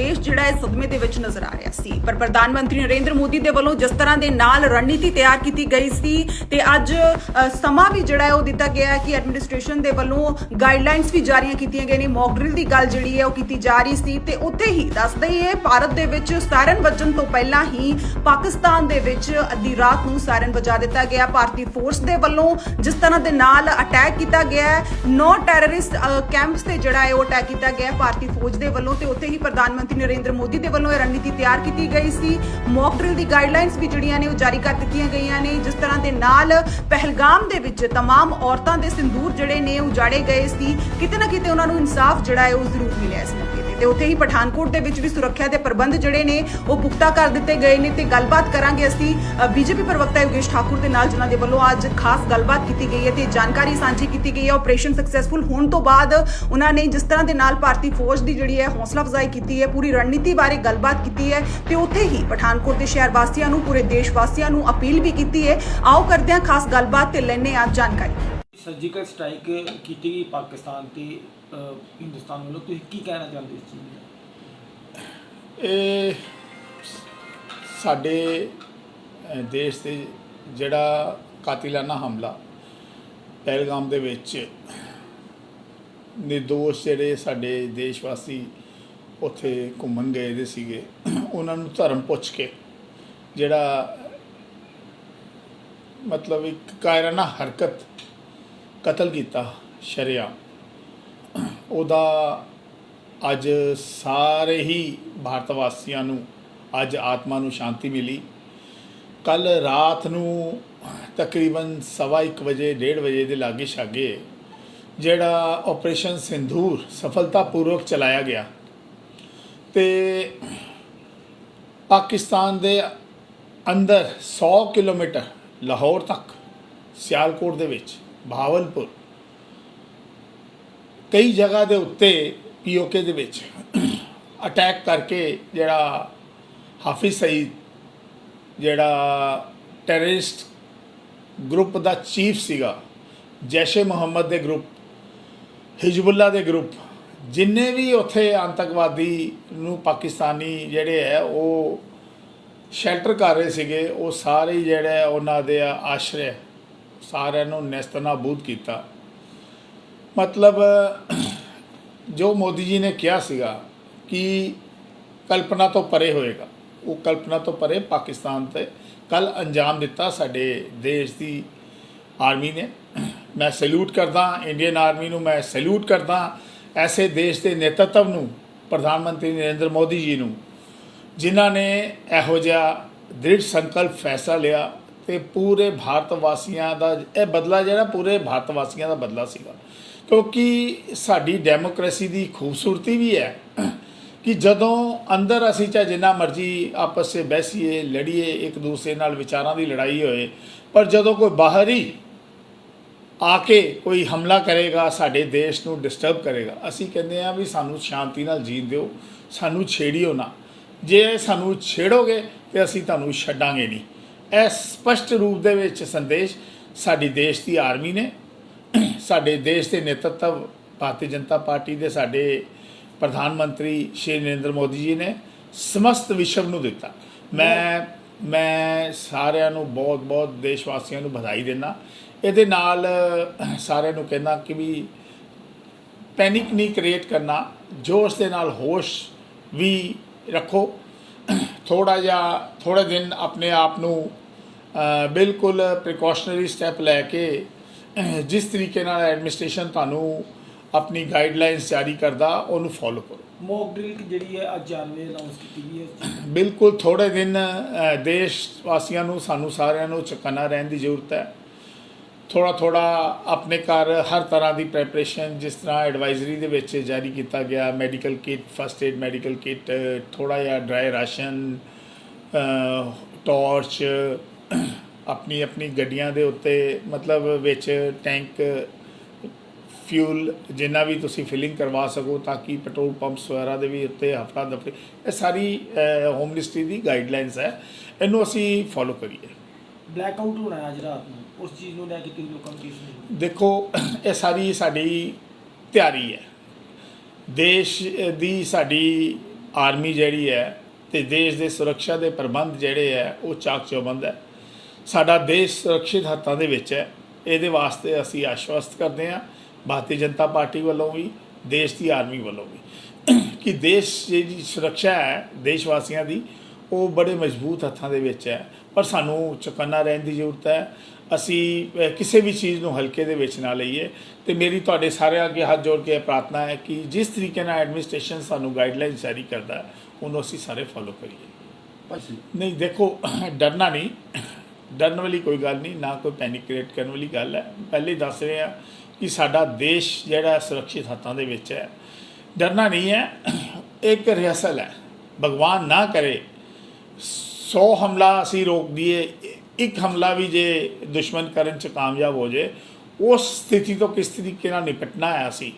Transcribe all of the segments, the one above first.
ਦੇਸ਼ ਜਿਹੜਾ ਹੈ ਸਦਮੇ ਦੇ ਵਿੱਚ ਨਜ਼ਰ ਆ ਰਿਹਾ ਸੀ। ਪਰ ਪ੍ਰਧਾਨ ਮੰਤਰੀ ਨਰਿੰਦਰ ਮੋਦੀ ਦੇ ਵੱਲੋਂ ਜਿਸ ਤਰ੍ਹਾਂ ਦੇ ਨਾਲ ਰਣਨੀਤੀ ਤਿਆਰ ਕੀਤੀ ਗਈ ਸੀ ਤੇ ਅੱਜ ਸਮਾਂ ਵੀ ਜਿਹੜਾ ਹੈ ਉਹ ਦਿੱਤਾ ਗਿਆ ਹੈ ਕਿ ਐਡਮਿਨਿਸਟ੍ਰੇਸ਼ਨ ਦੇ ਵੱਲੋਂ ਗਾਈਡਲਾਈਨਸ ਵੀ ਜਾਰੀਆਂ ਕੀਤੀਆਂ ਗਈਆਂ ਨੇ। ਮੌਕ ਡਰਿਲ ਦੀ ਗੱਲ ਜਿਹੜੀ ਹੈ ਉਹ ਕੀਤੀ ਜਾ ਰਹੀ ਸੀ ਤੇ ਉੱਥੇ ਹੀ ਦੱਸਦੇ ਹੀ ਇਹ ਭਾਰਤ ਦੇ ਵਿੱਚ ਸਾਰਨ ਵੱਜਣ ਤੋਂ ਪਹਿਲਾਂ ਹੀ ਪਾਕਿਸਤਾਨ ਦੇ ਵਿੱਚ ਅੱਧੀ ਰਾਤ ਨੂੰ ਸਾਰਨ ਵਜਾ ਦਿੱਤਾ ਗਿਆ। ਭਾਰਤੀ ਫੋਰਸ ਦੇ ਵੱਲੋਂ ਜਿਸ ਤਰ੍ਹਾਂ ਦੇ ਨਾਲ ਅਟੈਕ ਕੀਤਾ ਗਿਆ ਹੈ, ਨੌ ਟੈਰਰਿਸਟ ਕੈਂਪਸ ਤੇ ਜਿਹੜਾ ਹੈ ਉਹ ਅਟੈਕ ਕੀਤਾ ਗਿਆ ਭਾਰਤੀ ਫੌਜ ਦੇ ਵੱਲੋਂ ਤੇ ਉੱਥੇ ਹੀ ਪ੍ਰਧਾਨ ਮੰਤਰੀ ਨਰਿੰਦਰ ਮੋਦੀ ਦੇ ਵੱਲੋਂ ਇਹ ਰਣਨੀਤੀ ਤਿਆਰ ਕੀਤੀ ਗਈ ਸੀ ਮੌਕ ਡਰਿਲ ਦੀ ਗਾਈਡਲਾਈਨਸ ਵੀ ਜਿਹੜੀਆਂ ਨੇ ਉਹ ਜਾਰੀ ਕਰ ਦਿੱਤੀਆਂ ਗਈਆਂ ਨੇ ਜਿਸ ਤਰ੍ਹਾਂ ਦੇ ਨਾਲ ਪਹਿਲਗਾਮ ਦੇ ਵਿੱਚ तमाम ਔਰਤਾਂ ਦੇ ਸਿੰਦੂਰ ਜਿਹੜੇ ਨੇ ਉਜਾੜੇ ਗਏ ਸੀ ਕਿਤੇ ਨਾ ਕਿਤੇ ਉਹਨਾਂ ਨੂੰ ਇਨਸਾਫ ਜਿਹੜਾ ਹੈ ਉਹ ਜ਼ਰੂਰ ਮਿਲਿਆ ਇਸ ਮੌਕੇ ਤੇ ਉੱਥੇ ਹੀ ਪਠਾਨਕੋਟ ਦੇ ਵਿੱਚ ਵੀ ਸੁਰੱਖਿਆ ਦੇ ਪ੍ਰਬੰਧ ਜਿਹੜੇ ਨੇ, ਉਹ ਪੁਖਤਾ ਕਰ ਦਿੱਤੇ ਗਏ ਨੇ ਤੇ ਗੱਲਬਾਤ ਕਰਾਂਗੇ ਅਸੀਂ ਬੀਜੇਪੀ ਪ੍ਰਵਕਤਾ ਯੋਗੇਸ਼ ਠਾਕੁਰ ਦੇ ਨਾਲ, ਜਿਨ੍ਹਾਂ ਦੇ ਵੱਲੋਂ ਅੱਜ ਖਾਸ ਗੱਲਬਾਤ ਕੀਤੀ ਗਈ ਹੈ ਤੇ ਜਾਣਕਾਰੀ ਸਾਂਝੀ ਕੀਤੀ ਗਈ ਹੈ। ਆਪਰੇਸ਼ਨ ਸਕਸੈਸਫੁਲ ਹੋਣ ਤੋਂ ਬਾਅਦ ਉਹਨਾਂ ਨੇ ਜਿਸ ਤਰ੍ਹਾਂ ਦੇ ਨਾਲ ਭਾਰਤੀ ਫੌਜ ਦੀ ਜਿਹੜੀ ਹੈ ਹੌਸਲਾ ਅਫਜ਼ਾਈ ਕੀਤੀ ਹੈ, ਪੂਰੀ ਰਣਨੀਤੀ ਬਾਰੇ ਗੱਲਬਾਤ ਕੀਤੀ ਹੈ ਤੇ ਉੱਥੇ ਹੀ ਪਠਾਨਕੋਟ ਦੇ ਸ਼ਹਿਰ ਵਾਸੀਆਂ ਨੂੰ, ਪੂਰੇ ਦੇਸ਼ ਵਾਸੀਆਂ ਨੂੰ ਅਪੀਲ ਵੀ ਕੀਤੀ ਹੈ। ਆਓ ਕਰਦੇ ਹਾਂ ਖਾਸ ਗੱਲਬਾਤ ਤੇ ਲੈਣੇ ਆ ਜਾਣਕਾਰੀ। ਸਰਜੀਕਲ ਸਟ੍ਰਾਈਕ ਕੀਤੀ ਗਈ ਪਾਕਿਸਤਾਨ ਤੇ। ਹਿੰਦੁਸਤਾਨ ਵੱਲੋਂ ਤੁਸੀਂ ਕੀ ਕਹਿਣਾ ਚਾਹੁੰਦੇ ਇਸ ਚੀਜ਼ ਨੂੰ ਇਹ ਸਾਡੇ ਦੇਸ਼ ਤੇ ਜਿਹੜਾ ਕਾਤਿਲਾਨਾ ਹਮਲਾ, ਪਹਿਲਗਾਮ ਦੇ ਵਿੱਚ ਨਿਰਦੋਸ਼ ਜਿਹੜੇ ਸਾਡੇ ਦੇਸ਼ ਵਾਸੀ ਉੱਥੇ ਘੁੰਮਣ ਗਏ ਦੇ ਸੀਗੇ, ਉਹਨਾਂ ਨੂੰ ਧਰਮ ਪੁੱਛ ਕੇ ਜਿਹੜਾ ਮਤਲਬ ਇੱਕ ਕਾਇਰਾਨਾ ਹਰਕਤ ਕਤਲ ਕੀਤਾ ਸ਼ਰਿਆ ਉਹਦਾ ਅੱਜ ਸਾਰੇ ਹੀ ਭਾਰਤ ਵਾਸੀਆਂ ਨੂੰ ਅੱਜ ਆਤਮਾ ਨੂੰ ਸ਼ਾਂਤੀ ਮਿਲੀ। ਕੱਲ ਰਾਤ ਨੂੰ ਤਕਰੀਬਨ ਸਵਾ ਇੱਕ ਵਜੇ, ਡੇਢ ਵਜੇ ਦੇ ਲਾਗੇ ਛਾਗੇ ਜਿਹੜਾ ਆਪਰੇਸ਼ਨ ਸਿੰਧੂਰ ਸਫਲਤਾਪੂਰਵਕ ਚਲਾਇਆ ਗਿਆ ਤੇ ਪਾਕਿਸਤਾਨ ਦੇ ਅੰਦਰ 100 ਕਿਲੋਮੀਟਰ ਲਾਹੌਰ ਤੱਕ, ਸਿਆਲਕੋਟ ਦੇ ਵਿੱਚ ਭਾਵਲਪੁਰ ਕਈ ਜਗ੍ਹਾ ਦੇ ਉੱਤੇ ਪੀਓਕੇ ਦੇ ਵਿੱਚ ਅਟੈਕ ਕਰਕੇ ਜਿਹੜਾ ਹਾਫਿਜ਼ ਸਈਦ, ਜਿਹੜਾ ਟੈਰਰਿਸਟ ਗਰੁੱਪ ਦਾ ਚੀਫ ਸੀਗਾ, ਜੈਸ਼ੇ ਮੁਹੰਮਦ ਦੇ ਗਰੁੱਪ ਹਿਜਬੁੱਲਾ ਦੇ ਗਰੁੱਪ ਜਿੰਨੇ ਵੀ ਉੱਥੇ ਆਤੰਕਵਾਦੀ ਨੂੰ ਪਾਕਿਸਤਾਨੀ ਜਿਹੜੇ ਹੈ, ਉਹ ਸ਼ੈਲਟਰ ਕਰ ਰਹੇ ਸੀਗੇ, ਉਹ ਸਾਰੇ ਹੀ ਜਿਹੜੇ ਉਹਨਾਂ ਦੇ ਆਸ਼ਰੇ, ਸਾਰਿਆਂ ਨੂੰ ਨਸਤਨਾਬੂਦ ਕੀਤਾ। ਮਤਲਬ, ਜੋ ਮੋਦੀ ਜੀ ਨੇ ਕਿਹਾ ਸੀਗਾ ਕਿ ਕਲਪਨਾ ਤੋਂ ਪਰੇ ਹੋਏਗਾ, ਉਹ ਕਲਪਨਾ ਤੋਂ ਪਰੇ ਪਾਕਿਸਤਾਨ ਤੇ ਕੱਲ ਅੰਜਾਮ ਦਿੱਤਾ ਸਾਡੇ ਦੇਸ਼ ਦੀ ਆਰਮੀ ਨੇ। ਮੈਂ ਸੈਲੂਟ ਕਰਦਾ, ਇੰਡੀਅਨ ਆਰਮੀ ਨੂੰ ਮੈਂ ਸੈਲੂਟ ਕਰਦਾ, ਐਸੇ ਦੇਸ਼ ਦੇ ਨੇਤਰਤਵ ਨੂੰ, ਪ੍ਰਧਾਨ ਮੰਤਰੀ ਨਰਿੰਦਰ ਮੋਦੀ ਜੀ ਨੂੰ, ਜਿਨ੍ਹਾਂ ਨੇ ਇਹੋ ਜਿਹਾ ਦ੍ਰਿੜ ਸੰਕਲਪ ਫੈਸਲਾ ਲਿਆ ਤੇ ਪੂਰੇ ਭਾਰਤ ਵਾਸੀਆਂ ਦਾ, ਇਹ ਬਦਲਾ ਜਿਹੜਾ ਪੂਰੇ ਭਾਰਤ ਵਾਸੀਆਂ ਦਾ ਬਦਲਾ ਸੀਗਾ। ਕਿਉਂਕਿ ਸਾਡੀ ਡੈਮੋਕ੍ਰੇਸੀ ਦੀ ਖੂਬਸੂਰਤੀ ਵੀ ਹੈ ਕਿ ਜਦੋਂ ਅੰਦਰ ਅਸੀਂ ਚਾਹੇ ਜਿੰਨਾ ਮਰਜ਼ੀ ਆਪਸ ਵਿੱਚ ਬਹਿਸੀਏ, ਲੜੀਏ, ਇੱਕ ਦੂਸਰੇ ਨਾਲ ਵਿਚਾਰਾਂ ਦੀ ਲੜਾਈ ਹੋਏ, ਪਰ ਜਦੋਂ ਕੋਈ ਬਾਹਰੀ ਆ ਕੇ ਕੋਈ ਹਮਲਾ ਕਰੇਗਾ, ਸਾਡੇ ਦੇਸ਼ ਨੂੰ ਡਿਸਟਰਬ ਕਰੇਗਾ, ਅਸੀਂ ਕਹਿੰਦੇ ਆ ਵੀ ਸਾਨੂੰ ਸ਼ਾਂਤੀ ਨਾਲ ਜੀਣ ਦਿਓ, ਸਾਨੂੰ ਛੇੜਿਓ ਨਾ। ਜੇ ਸਾਨੂੰ ਛੇੜੋਗੇ ਤੇ ਅਸੀਂ ਤੁਹਾਨੂੰ ਛੱਡਾਂਗੇ ਨਹੀਂ। ਇਹ ਸਪਸ਼ਟ ਰੂਪ ਦੇ ਵਿੱਚ ਸੰਦੇਸ਼ ਸਾਡੀ ਦੇਸ਼ ਦੀ ਆਰਮੀ ਨੇ ਸਾਡੇ ਦੇਸ਼ ਦੇ ਨੇਤਰਤਵ ਭਾਰਤੀ ਜਨਤਾ ਪਾਰਟੀ ਦੇ ਸਾਡੇ ਪ੍ਰਧਾਨ ਮੰਤਰੀ ਸ਼੍ਰੀ ਨਰਿੰਦਰ ਮੋਦੀ ਜੀ ਨੇ ਸਮਸਤ ਵਿਸ਼ਵ ਨੂੰ ਦਿੱਤਾ। ਮੈਂ ਮੈਂ ਸਾਰਿਆਂ ਨੂੰ ਬਹੁਤ ਬਹੁਤ ਦੇਸ਼ ਵਾਸੀਆਂ ਨੂੰ ਵਧਾਈ ਦਿੰਦਾ। ਇਹਦੇ ਨਾਲ ਸਾਰਿਆਂ ਨੂੰ ਕਹਿੰਦਾ ਕਿ ਵੀ ਪੈਨਿਕ ਨਹੀਂ ਕ੍ਰੀਏਟ ਕਰਨਾ ਜੋਸ਼ ਦੇ ਨਾਲ ਹੋਸ਼ ਵੀ ਰੱਖੋ। ਥੋੜਾ ਜਿਹਾ ਥੋੜੇ ਦਿਨ ਆਪਣੇ ਆਪ ਨੂੰ ਬਿਲਕੁਲ ਪ੍ਰੀਕਾਸ਼ਨਰੀ ਸਟੈਪ ਲੈ ਕੇ ਜਿਸ ਤਰੀਕੇ ਨਾਲ ਐਡਮਿਨਿਸਟ੍ਰੇਸ਼ਨ ਤੁਹਾਨੂੰ ਆਪਣੀ ਗਾਈਡਲਾਈਨਸ ਜਾਰੀ ਕਰਦਾ ਉਹਨੂੰ ਫੋਲੋ ਕਰੋ। ਮੌਕ ਡਰਿਲ ਜਿਹੜੀ ਹੈ ਅੱਜ ਜਾਨਵੇ ਅਨਾਉਂਸ ਕੀਤੀ ਗਈ ਹੈ। ਬਿਲਕੁਲ ਥੋੜੇ ਦਿਨ ਦੇਸ਼ ਵਾਸੀਆਂ ਨੂੰ ਸਾਨੂੰ ਸਾਰਿਆਂ ਨੂੰ ਚੁਕੰਨਾ ਰਹਿਣ ਦੀ ਜ਼ਰੂਰਤ ਹੈ। ਥੋੜਾ ਥੋੜਾ ਆਪਣੇ ਘਰ ਹਰ ਤਰ੍ਹਾਂ ਦੀ ਪ੍ਰੈਪਰੇਸ਼ਨ ਜਿਸ ਤਰ੍ਹਾਂ ਐਡਵਾਈਜ਼ਰੀ ਦੇ ਵਿੱਚ ਜਾਰੀ ਕੀਤਾ ਗਿਆ medical kit first aid medical kit ਥੋੜਾ ਜਿਹਾ ਡਰਾਈ ਰਾਸ਼ਨ ਟਾਰਚ ਆਪਣੀ ਆਪਣੀ ਗੱਡੀਆਂ ਦੇ ਉੱਤੇ ਮਤਲਬ ਵਿੱਚ ਟੈਂਕ ਫਿਊਲ ਜਿੰਨਾ ਵੀ ਤੁਸੀਂ ਫਿਲਿੰਗ ਕਰਵਾ ਸਕੋ ਤਾਂ ਕਿ ਪੈਟਰੋਲ ਪੰਪਸ ਵਗੈਰਾ ਦੇ ਵੀ ਉੱਤੇ ਹਫਤਾ ਦਫੇ ਇਹ ਸਾਰੀ ਹੋਮ ਮਿਨਿਸਟਰੀ ਦੀ ਗਾਈਡਲਾਈਨਸ ਹੈ। ਇਹਨੂੰ ਅਸੀਂ ਫੋਲੋ ਕਰੀਏ। ਬਲੈਕ ਆਊਟ ਹੋਣਾ ਅੱਜ ਰਾਤ ਨੂੰ। ਉਸ ਚੀਜ਼ ਨੂੰ ਲੈ ਕੇ ਤੁਸੀਂ ਲੋਕਾਂ ਨੂੰ ਕੀ ਦੇਖੋ ਇਹ ਸਾਰੀ ਸਾਡੀ ਤਿਆਰੀ ਹੈ। ਦੇਸ਼ ਦੀ ਸਾਡੀ ਆਰਮੀ ਜਿਹੜੀ ਹੈ ਤੇ ਦੇਸ਼ ਦੇ ਸੁਰੱਖਿਆ ਦੇ ਪ੍ਰਬੰਧ ਜਿਹੜੇ ਹੈ ਉਹ ਚਾਕ ਚੌਬੰਦ ਹੈ। ਸਾਡਾ ਦੇਸ਼ ਸੁਰੱਖਿਅਤ ਹੱਥਾਂ ਦੇ ਵਿੱਚ ਹੈ। ਇਹਦੇ ਵਾਸਤੇ ਅਸੀਂ ਆਸ਼ਵਸਤ ਕਰਦੇ ਹਾਂ ਭਾਰਤੀ ਜਨਤਾ ਪਾਰਟੀ ਵੱਲੋਂ ਵੀ ਦੇਸ਼ ਦੀ ਆਰਮੀ ਵੱਲੋਂ ਵੀ। ਕਿ ਦੇਸ਼ ਜਿਹੜੀ ਸੁਰੱਖਿਆ ਹੈ ਦੇਸ਼ ਵਾਸੀਆਂ ਦੀ ਉਹ ਬੜੇ ਮਜ਼ਬੂਤ ਹੱਥਾਂ ਦੇ ਵਿੱਚ ਹੈ। ਪਰ ਸਾਨੂੰ ਚੁਕੰਨਾ ਰਹਿਣ ਦੀ ਜ਼ਰੂਰਤ ਹੈ। ਅਸੀਂ ਕਿਸੇ ਵੀ ਚੀਜ਼ ਨੂੰ ਹਲਕੇ ਦੇ ਵਿੱਚ ਨਾ ਲਈਏ। ਤੇ ਮੇਰੀ ਤੁਹਾਡੇ ਸਾਰਿਆਂ ਅੱਗੇ ਹੱਥ ਜੋੜ ਕੇ ਪ੍ਰਾਰਥਨਾ ਹੈ ਕਿ ਜਿਸ ਤਰੀਕੇ ਨਾਲ ਐਡਮਿਨਿਸਟ੍ਰੇਸ਼ਨ ਸਾਨੂੰ ਗਾਈਡਲਾਈਨ ਜਾਰੀ ਕਰਦਾ ਹੈ ਉਹਨੂੰ ਅਸੀਂ ਸਾਰੇ ਫੋਲੋ ਕਰੀਏ। ਨਹੀਂ ਦੇਖੋ ਡਰਨਾ ਨਹੀਂ। ਡਰਨ ਵਾਲੀ ਕੋਈ ਗੱਲ ਨਹੀਂ, ਨਾ ਕੋਈ ਪੈਨਿਕ ਕ੍ਰੀਏਟ ਕਰਨ ਵਾਲੀ ਗੱਲ ਹੈ। ਪਹਿਲੇ ਦੱਸ ਰਹੇ ਆ ਕਿ ਸਾਡਾ ਦੇਸ਼ ਜਿਹੜਾ ਸੁਰੱਖਿਅਤ ਹੱਥਾਂ ਦੇ ਵਿੱਚ ਹੈ। ਡਰਨਾ ਨਹੀਂ ਹੈ, ਇੱਕ ਰਿਹਰਸਲ ਹੈ। ਭਗਵਾਨ ਨਾ ਕਰੇ 100 ਹਮਲਾ ਅਸੀਂ ਰੋਕ ਦਈਏ, ਇੱਕ ਹਮਲਾ ਵੀ ਜੇ ਦੁਸ਼ਮਣ ਕਰਨ ਚ ਕਾਮਯਾਬ ਹੋ ਜੇ, ਉਸ ਸਥਿਤੀ ਤੋਂ ਕਿਸ ਤਰੀਕੇ ਨਾਲ ਨਿਪਟਣਾ ਹੈ ਅਸੀਂ?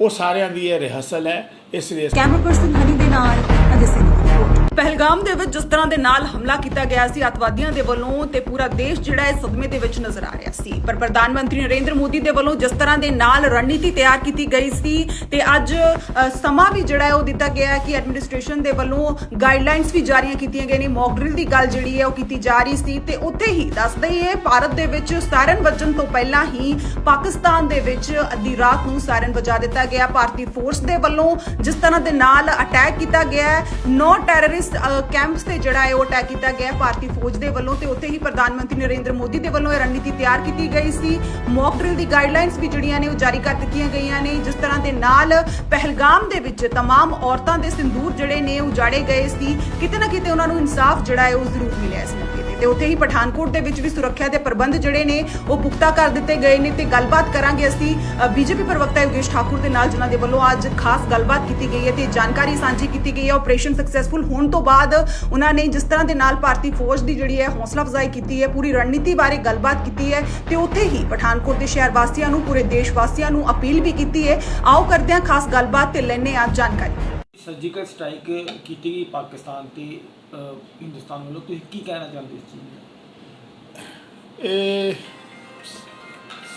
ਉਹ ਸਾਰਿਆਂ ਦੀ ਇਹ ਰਿਹਰਸਲ ਹੈ, ਇਸ ਲਈ ਕੈਮਰਾ ਪਰਸਨ ਹਨੀ ਦੇ ਨਾਲ ਅਜੇ ਸਿੰਘ ਪਹਿਲਗਾਮ ਦੇ ਵਿੱਚ ਜਿਸ ਤਰ੍ਹਾਂ ਦੇ ਨਾਲ ਹਮਲਾ ਕੀਤਾ ਗਿਆ ਸੀ, ਅੱਤਵਾਦੀਆਂ ਦੇ ਵੱਲੋਂ ਤੇ ਪੂਰਾ ਦੇਸ਼ ਜਿਹੜਾ ਹੈ ਸਦਮੇ ਦੇ ਵਿੱਚ ਨਜ਼ਰ ਆ ਰਿਹਾ ਸੀ। ਪਰ ਪ੍ਰਧਾਨ ਮੰਤਰੀ ਨਰਿੰਦਰ ਮੋਦੀ ਦੇ ਵੱਲੋਂ ਜਿਸ ਤਰ੍ਹਾਂ ਦੇ ਨਾਲ ਰਣਨੀਤੀ ਤਿਆਰ ਕੀਤੀ ਗਈ ਸੀ ਤੇ ਅੱਜ ਸਮਾਂ ਵੀ ਜਿਹੜਾ ਹੈ ਉਹ ਦਿੱਤਾ ਗਿਆ ਹੈ ਕਿ ਐਡਮਿਨਿਸਟ੍ਰੇਸ਼ਨ ਦੇ ਵੱਲੋਂ ਗਾਈਡਲਾਈਨਸ ਵੀ ਜਾਰੀਆਂ ਕੀਤੀਆਂ ਗਈਆਂ ਨੇ। ਮੌਕ ਡਰਿਲ ਦੀ ਗੱਲ ਜਿਹੜੀ ਹੈ ਉਹ ਕੀਤੀ ਜਾ ਰਹੀ ਸੀ ਤੇ ਉੱਥੇ ਹੀ ਦੱਸਦੇ ਹੀ ਭਾਰਤ ਦੇ ਵਿੱਚ ਸਾਇਰਨ ਵੱਜਣ ਤੋਂ ਪਹਿਲਾਂ ਹੀ ਪਾਕਿਸਤਾਨ ਦੇ ਵਿੱਚ ਅੱਧੀ ਰਾਤ ਨੂੰ ਸਾਇਰਨ ਵਜਾ ਦਿੱਤਾ ਗਿਆ। ਭਾਰਤੀ ਫੋਰਸ ਦੇ ਵੱਲੋਂ ਜਿਸ ਤਰ੍ਹਾਂ ਦੇ ਨਾਲ ਅਟੈਕ ਕੀਤਾ ਗਿਆ ਹੈ, ਨੌ ਟੈਰਰਿਸਟ ਕੈਂਪਸ ਤੇ ਜਿਹੜਾ ਹੈ ਉਹ ਅਟੈਕ ਕੀਤਾ ਗਿਆ ਹੈ ਭਾਰਤੀ ਫੌਜ ਦੇ ਵੱਲੋਂ ਤੇ ਉੱਥੇ ਹੀ ਪ੍ਰਧਾਨ ਮੰਤਰੀ ਨਰਿੰਦਰ ਮੋਦੀ ਦੇ ਵੱਲੋਂ ਇਹ ਰਣਨੀਤੀ ਤਿਆਰ ਕੀਤੀ ਗਈ ਸੀ ਮੌਕ ਡਰਿਲ ਦੀ ਗਾਈਡਲਾਈਨਸ ਵੀ ਜਿਹੜੀਆਂ ਨੇ ਉਹ ਜਾਰੀ ਕਰ ਦਿੱਤੀਆਂ ਗਈਆਂ ਨੇ ਜਿਸ ਤਰ੍ਹਾਂ ਦੇ ਨਾਲ ਪਹਿਲਗਾਮ ਦੇ ਵਿੱਚ तमाम ਔਰਤਾਂ ਦੇ ਸਿੰਦੂਰ ਜਿਹੜੇ ਨੇ ਉਜਾੜੇ ਗਏ ਸੀ ਕਿਤੇ ਨਾ ਕਿਤੇ ਉਹਨਾਂ ਨੂੰ ਇਨਸਾਫ ਜਿਹੜਾ ਹੈ ਉਹ ਜ਼ਰੂਰ ਮਿਲਿਆ ਇਸ ਮੌਕੇ ਤੇ ਉੱਥੇ ਹੀ ਪਠਾਨਕੋਟ ਦੇ ਵਿੱਚ ਵੀ ਸੁਰੱਖਿਆ ਦੇ ਪ੍ਰਬੰਧ ਜਿਹੜੇ ਨੇ, ਉਹ ਪੁਖਤਾ ਕਰ ਦਿੱਤੇ ਗਏ ਨੇ ਤੇ ਗੱਲਬਾਤ ਕਰਾਂਗੇ ਅਸੀਂ ਬੀਜੇਪੀ ਪ੍ਰਵਕਤਾ ਯੋਗੇਸ਼ ਠਾਕੁਰ ਦੇ ਨਾਲ, ਜਿਨ੍ਹਾਂ ਦੇ ਵੱਲੋਂ ਅੱਜ ਖਾਸ ਗੱਲਬਾਤ ਕੀਤੀ ਗਈ ਹੈ ਤੇ ਜਾਣਕਾਰੀ ਸਾਂਝੀ ਕੀਤੀ ਗਈ ਹੈ। ਆਪਰੇਸ਼ਨ ਸਕਸੈਸਫੁਲ ਹੋਣ ਤੋਂ ਬਾਅਦ ਉਹਨਾਂ ਨੇ ਜਿਸ ਤਰ੍ਹਾਂ ਦੇ ਨਾਲ ਭਾਰਤੀ ਫੌਜ ਦੀ ਜਿਹੜੀ ਹੈ ਹੌਸਲਾ ਅਫਜ਼ਾਈ ਕੀਤੀ ਹੈ, ਪੂਰੀ ਰਣਨੀਤੀ ਬਾਰੇ ਗੱਲਬਾਤ ਕੀਤੀ ਹੈ ਤੇ ਉੱਥੇ ਹੀ ਪਠਾਨਕੋਟ ਦੇ ਸ਼ਹਿਰ ਵਾਸੀਆਂ ਨੂੰ, ਪੂਰੇ ਦੇਸ਼ ਵਾਸੀਆਂ ਨੂੰ ਅਪੀਲ ਵੀ ਕੀਤੀ ਹੈ। ਆਓ ਕਰਦੇ ਹਾਂ ਖਾਸ ਗੱਲਬਾਤ ਤੇ ਲੈਣੇ ਆ ਜਾਣਕਾਰੀ। ਸਰਜੀਕਲ ਸਟ੍ਰਾਈਕ ਕੀਤੀ ਗਈ ਪਾਕਿਸਤਾਨ ਤੇ। ਹਿੰਦੁਸਤਾਨ ਵੱਲੋਂ ਤੁਸੀਂ ਕੀ ਕਹਿਣਾ ਚਾਹੁੰਦੇ ਇਸ ਚੀਜ਼ ਨੂੰ ਇਹ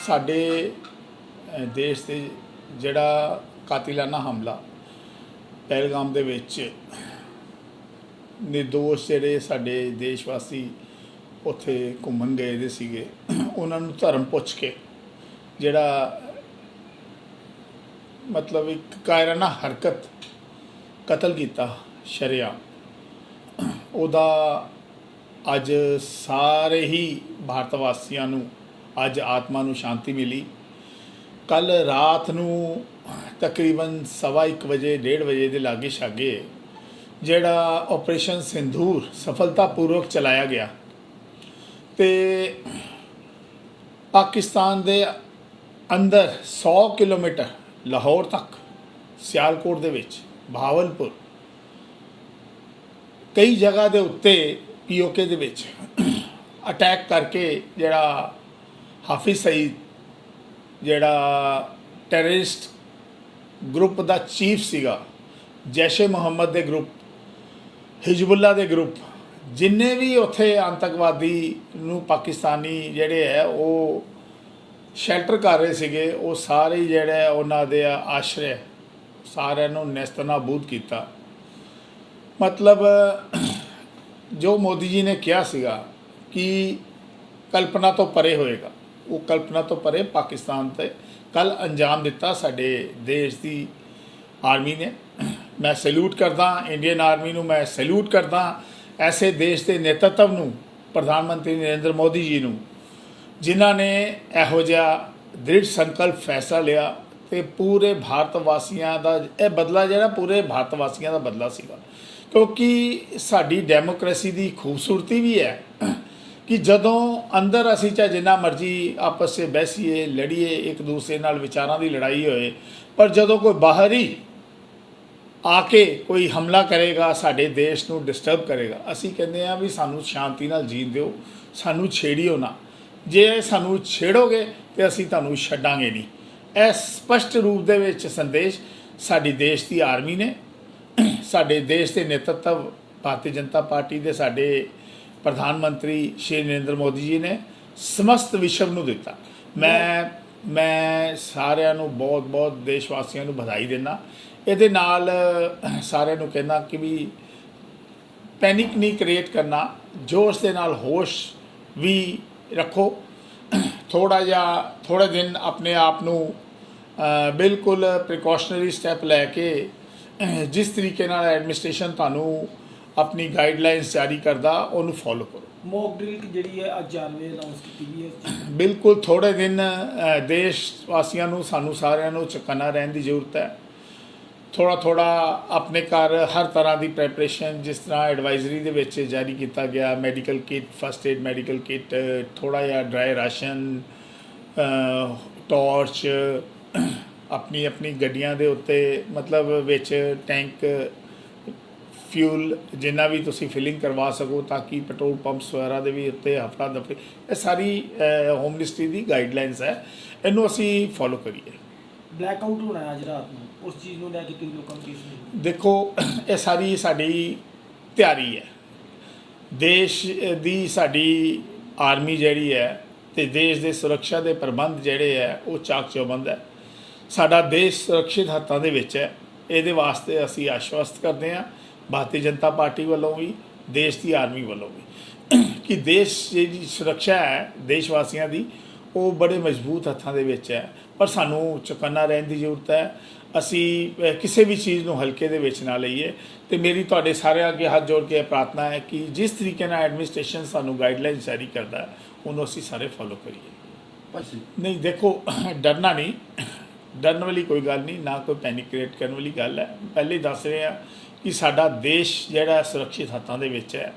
ਸਾਡੇ ਅ, ਦੇਸ਼ ਤੇ ਜਿਹੜਾ ਕਾਤਿਲਾਨਾ ਹਮਲਾ ਪਹਿਲਗਾਮ ਦੇ ਵਿੱਚ ਨਿਰਦੋਸ਼ ਜਿਹੜੇ ਸਾਡੇ ਦੇਸ਼ ਵਾਸੀ ਉੱਥੇ ਘੁੰਮਣ ਗਏ ਦੇ ਸੀਗੇ ਉਹਨਾਂ ਨੂੰ ਧਰਮ ਪੁੱਛ ਕੇ ਜਿਹੜਾ ਮਤਲਬ ਇੱਕ ਕਾਇਰਾਨਾ ਹਰਕਤ ਕਤਲ ਕੀਤਾ ਸ਼ਰਿਆ ਉਹਦਾ ਅੱਜ ਸਾਰੇ ਹੀ ਭਾਰਤ ਵਾਸੀਆਂ ਨੂੰ ਅੱਜ ਆਤਮਾ ਨੂੰ ਸ਼ਾਂਤੀ ਮਿਲੀ। ਕੱਲ ਰਾਤ ਨੂੰ ਤਕਰੀਬਨ ਸਵਾ ਇੱਕ ਵਜੇ, ਡੇਢ ਵਜੇ ਦੇ ਲਾਗੇ ਛਾਗੇ ਜਿਹੜਾ ਆਪਰੇਸ਼ਨ ਸਿੰਧੂਰ ਸਫਲਤਾਪੂਰਵਕ ਚਲਾਇਆ ਗਿਆ ਤੇ ਪਾਕਿਸਤਾਨ ਦੇ ਅੰਦਰ 100 ਕਿਲੋਮੀਟਰ ਲਾਹੌਰ ਤੱਕ, ਸਿਆਲਕੋਟ ਦੇ ਵਿੱਚ, ਭਾਵਲਪੁਰ ਕਈ ਜਗ੍ਹਾ ਦੇ ਉੱਤੇ ਪੀਓਕੇ ਦੇ ਵਿੱਚ ਅਟੈਕ ਕਰਕੇ ਜਿਹੜਾ ਹਾਫਿਜ਼ ਸਈਦ, ਜਿਹੜਾ ਟੈਰਰਿਸਟ ਗਰੁੱਪ ਦਾ ਚੀਫ ਸੀਗਾ, ਜੈਸ਼ੇ ਮੁਹੰਮਦ ਦੇ ਗਰੁੱਪ ਹਿਜਬੁੱਲਾ ਦੇ ਗਰੁੱਪ ਜਿੰਨੇ ਵੀ ਉੱਥੇ ਆਤੰਕਵਾਦੀ ਨੂੰ ਪਾਕਿਸਤਾਨੀ ਜਿਹੜੇ ਹੈ, ਉਹ ਸ਼ੈਲਟਰ ਕਰ ਰਹੇ ਸੀਗੇ, ਉਹ ਸਾਰੇ ਹੀ ਜਿਹੜੇ ਉਹਨਾਂ ਦੇ ਆਸ਼ਰੇ, ਸਾਰਿਆਂ ਨੂੰ ਨਸਤਨਾਬੂਦ ਕੀਤਾ। ਮਤਲਬ, ਜੋ ਮੋਦੀ ਜੀ ਨੇ ਕਿਹਾ ਸੀਗਾ ਕਿ ਕਲਪਨਾ ਤੋਂ ਪਰੇ ਹੋਏਗਾ। ਉਹ ਕਲਪਨਾ ਤੋਂ ਪਰੇ ਪਾਕਿਸਤਾਨ ਤੇ ਕੱਲ ਅੰਜਾਮ ਦਿੱਤਾ ਸਾਡੇ ਦੇਸ਼ ਦੀ ਆਰਮੀ ਨੇ। ਮੈਂ ਸੈਲੂਟ ਕਰਦਾ, ਇੰਡੀਅਨ ਆਰਮੀ ਨੂੰ ਮੈਂ ਸੈਲੂਟ ਕਰਦਾ, ਐਸੇ ਦੇਸ਼ ਦੇ ਨੇਤਰਤਵ ਨੂੰ, ਪ੍ਰਧਾਨ ਮੰਤਰੀ ਨਰਿੰਦਰ ਮੋਦੀ ਜੀ ਨੂੰ, ਜਿਨ੍ਹਾਂ ਨੇ ਇਹੋ ਜਿਹਾ ਦ੍ਰਿੜ ਸੰਕਲਪ ਫੈਸਲਾ ਲਿਆ ਤੇ ਪੂਰੇ ਭਾਰਤ ਵਾਸੀਆਂ ਦਾ, ਇਹ ਬਦਲਾ ਜਿਹੜਾ ਪੂਰੇ ਭਾਰਤ ਵਾਸੀਆਂ ਦਾ ਬਦਲਾ ਸੀਗਾ। ਕਿਉਂਕਿ ਸਾਡੀ ਡੈਮੋਕ੍ਰੇਸੀ ਦੀ ਖੂਬਸੂਰਤੀ ਵੀ ਹੈ ਕਿ ਜਦੋਂ ਅੰਦਰ ਅਸੀਂ ਚਾਹੇ ਜਿੰਨਾ ਮਰਜ਼ੀ ਆਪਸ ਵਿੱਚ ਬਹਿਸੀਏ, ਲੜੀਏ, ਇੱਕ ਦੂਸਰੇ ਨਾਲ ਵਿਚਾਰਾਂ ਦੀ ਲੜਾਈ ਹੋਏ, ਪਰ ਜਦੋਂ ਕੋਈ ਬਾਹਰ ਹੀ ਆ ਕੇ ਕੋਈ ਹਮਲਾ ਕਰੇਗਾ, ਸਾਡੇ ਦੇਸ਼ ਨੂੰ ਡਿਸਟਰਬ ਕਰੇਗਾ, ਅਸੀਂ ਕਹਿੰਦੇ ਆ ਵੀ ਸਾਨੂੰ ਸ਼ਾਂਤੀ ਨਾਲ ਜੀਣ ਦਿਓ, ਸਾਨੂੰ ਛੇੜਿਓ ਨਾ। ਜੇ ਸਾਨੂੰ ਛੇੜੋਗੇ ਤੇ ਅਸੀਂ ਤੁਹਾਨੂੰ ਛੱਡਾਂਗੇ ਨਹੀਂ। ਇਹ ਸਪਸ਼ਟ ਰੂਪ ਦੇ ਵਿੱਚ ਸੰਦੇਸ਼ ਸਾਡੀ ਦੇਸ਼ ਦੀ ਆਰਮੀ ਨੇ ਸਾਡੇ ਦੇਸ਼ ਦੇ ਨੇਤਰਤਵ ਭਾਰਤੀ ਜਨਤਾ ਪਾਰਟੀ ਦੇ ਸਾਡੇ ਪ੍ਰਧਾਨ ਮੰਤਰੀ ਸ਼੍ਰੀ ਨਰਿੰਦਰ ਮੋਦੀ ਜੀ ਨੇ ਸਮਸਤ ਵਿਸ਼ਵ ਨੂੰ ਦਿੱਤਾ। ਮੈਂ ਮੈਂ ਸਾਰਿਆਂ ਨੂੰ ਬਹੁਤ ਬਹੁਤ ਦੇਸ਼ ਵਾਸੀਆਂ ਨੂੰ ਵਧਾਈ ਦਿੰਦਾ। ਇਹਦੇ ਨਾਲ ਸਾਰਿਆਂ ਨੂੰ ਕਹਿੰਦਾ ਕਿ ਵੀ ਪੈਨਿਕ ਨਹੀਂ ਕ੍ਰੀਏਟ ਕਰਨਾ ਜੋਸ਼ ਦੇ ਨਾਲ ਹੋਸ਼ ਵੀ ਰੱਖੋ। ਥੋੜਾ ਜਿਹਾ ਥੋੜੇ ਦਿਨ ਆਪਣੇ ਆਪ ਨੂੰ ਬਿਲਕੁਲ ਪ੍ਰੀਕਾਸ਼ਨਰੀ ਸਟੈਪ ਲੈ ਕੇ ਜਿਸ ਤਰੀਕੇ ਨਾਲ ਐਡਮਿਨਿਸਟ੍ਰੇਸ਼ਨ ਤੁਹਾਨੂੰ ਆਪਣੀ ਗਾਈਡਲਾਈਨਸ ਜਾਰੀ ਕਰਦਾ ਉਹਨੂੰ ਫੋਲੋ ਕਰੋ। ਮੌਕ ਡਰਿਲ ਜਿਹੜੀ ਹੈ ਅੱਜ 4 ਵਜੇ ਅਨਾਉਂਸ ਕੀਤੀ ਗਈ ਹੈ ਬਿਲਕੁਲ ਥੋੜੇ ਦਿਨ ਦੇਸ਼ ਵਾਸੀਆਂ ਨੂੰ ਸਾਨੂੰ ਸਾਰਿਆਂ ਨੂੰ ਚੁਕੰਨਾ ਰਹਿਣ ਦੀ ਜ਼ਰੂਰਤ ਹੈ। ਥੋੜਾ ਥੋੜਾ ਆਪਣੇ ਘਰ ਹਰ ਤਰ੍ਹਾਂ ਦੀ ਪ੍ਰੈਪਰੇਸ਼ਨ ਜਿਸ ਤਰ੍ਹਾਂ ਐਡਵਾਈਜ਼ਰੀ ਦੇ ਵਿੱਚ ਜਾਰੀ ਕੀਤਾ ਗਿਆ medical kit first aid medical kit ਥੋੜਾ ਜਿਹਾ ਡਰਾਈ ਰਾਸ਼ਨ ਟਾਰਚ ਆਪਣੀ ਆਪਣੀ ਗੱਡੀਆਂ ਦੇ ਉੱਤੇ ਮਤਲਬ ਵਿੱਚ ਟੈਂਕ ਫਿਊਲ ਜਿੰਨਾ ਵੀ ਤੁਸੀਂ ਫਿਲਿੰਗ ਕਰਵਾ ਸਕੋ ਤਾਂ ਕਿ ਪੈਟਰੋਲ ਪੰਪਸ ਵਗੈਰਾ ਦੇ ਵੀ ਉੱਤੇ ਹਫਤਾ ਦਫੇ ਇਹ ਸਾਰੀ ਹੋਮ ਮਿਨਿਸਟਰੀ ਦੀ ਗਾਈਡਲਾਈਨਸ ਹੈ। ਇਹਨੂੰ ਅਸੀਂ ਫੋਲੋ ਕਰੀਏ। ਬਲੈਕ ਆਊਟ ਹੋਣਾ ਅੱਜ ਰਾਤ ਨੂੰ। ਉਸ ਚੀਜ਼ ਨੂੰ ਲੈ ਕੇ ਤੁਸੀਂ ਲੋਕਾਂ ਨੂੰ ਕੀ ਦੇਖੋ ਇਹ ਸਾਰੀ ਸਾਡੀ ਤਿਆਰੀ ਹੈ। ਦੇਸ਼ ਦੀ ਸਾਡੀ ਆਰਮੀ ਜਿਹੜੀ ਹੈ ਤੇ ਦੇਸ਼ ਦੇ ਸੁਰੱਖਿਆ ਦੇ ਪ੍ਰਬੰਧ ਜਿਹੜੇ ਹੈ ਉਹ ਚਾਕ ਚੌਬੰਦ ਹੈ। ਸਾਡਾ ਦੇਸ਼ ਸੁਰੱਖਿਅਤ ਹੱਥਾਂ ਦੇ ਵਿੱਚ ਹੈ। ਇਹਦੇ ਵਾਸਤੇ ਅਸੀਂ ਆਸ਼ਵਸਤ ਕਰਦੇ ਹਾਂ ਭਾਰਤੀ ਜਨਤਾ ਪਾਰਟੀ ਵੱਲੋਂ ਵੀ ਦੇਸ਼ ਦੀ ਆਰਮੀ ਵੱਲੋਂ ਵੀ। ਕਿ ਦੇਸ਼ ਜਿਹੜੀ ਸੁਰੱਖਿਆ ਹੈ ਦੇਸ਼ ਵਾਸੀਆਂ ਦੀ ਉਹ ਬੜੇ ਮਜ਼ਬੂਤ ਹੱਥਾਂ ਦੇ ਵਿੱਚ ਹੈ। ਪਰ ਸਾਨੂੰ ਚੁਕੰਨਾ ਰਹਿਣ ਦੀ ਜ਼ਰੂਰਤ ਹੈ। ਅਸੀਂ ਕਿਸੇ ਵੀ ਚੀਜ਼ ਨੂੰ ਹਲਕੇ ਦੇ ਵਿੱਚ ਨਾ ਲਈਏ। ਤੇ ਮੇਰੀ ਤੁਹਾਡੇ ਸਾਰਿਆਂ ਅੱਗੇ ਹੱਥ ਜੋੜ ਕੇ ਪ੍ਰਾਰਥਨਾ ਹੈ ਕਿ ਜਿਸ ਤਰੀਕੇ ਨਾਲ ਐਡਮਿਨਿਸਟ੍ਰੇਸ਼ਨ ਸਾਨੂੰ ਗਾਈਡਲਾਈਨ ਜਾਰੀ ਕਰਦਾ ਹੈ ਉਹਨੂੰ ਅਸੀਂ ਸਾਰੇ ਫੋਲੋ ਕਰੀਏ। ਨਹੀਂ ਦੇਖੋ ਡਰਨਾ ਨਹੀਂ। ਡਰਨ ਵਾਲੀ ਕੋਈ ਗੱਲ ਨਹੀਂ, ਨਾ ਕੋਈ ਪੈਨਿਕ ਕ੍ਰੀਏਟ ਕਰਨ ਵਾਲੀ ਗੱਲ ਹੈ। ਪਹਿਲੇ ਦੱਸ ਰਹੇ ਆ ਕਿ ਸਾਡਾ ਦੇਸ਼ ਜਿਹੜਾ ਸੁਰੱਖਿਅਤ ਹੱਥਾਂ ਦੇ ਵਿੱਚ ਹੈ।